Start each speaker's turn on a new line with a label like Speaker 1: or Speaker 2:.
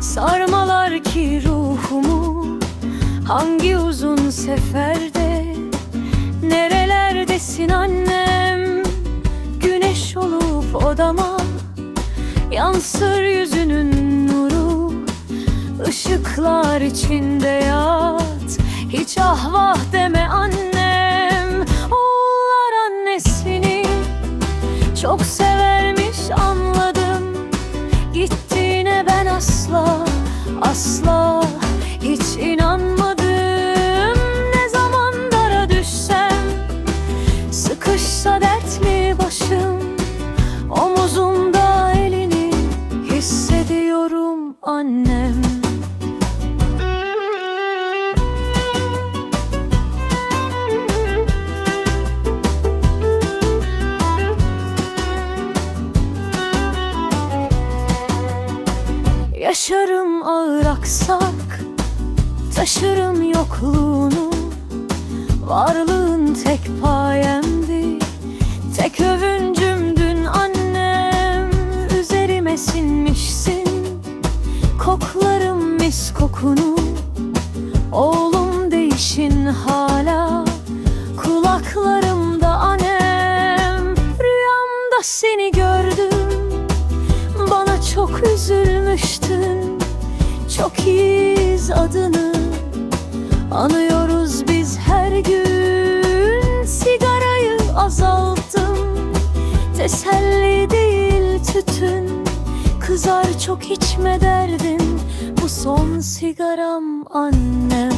Speaker 1: Sarmalar ki ruhumu? Hangi uzun seferde Nerelerdesin annem? Güneş olup odama Yansır yüzünün nuru. Işıklar içinde yat Hiç ah vah deme annem Yaşarım ağır aksak Taşırım yokluğunu. Varlığın tek payemdi Tek övüncümdün annem. Üzerime sinmişsin Koklarım mis kokunu. Oğlum üzülmüştün Çok iyiyiz adını. Anıyoruz biz her gün. Sigarayı azalttım Teselli değil tütün. Kızar çok içme derdin. Bu son sigaram annem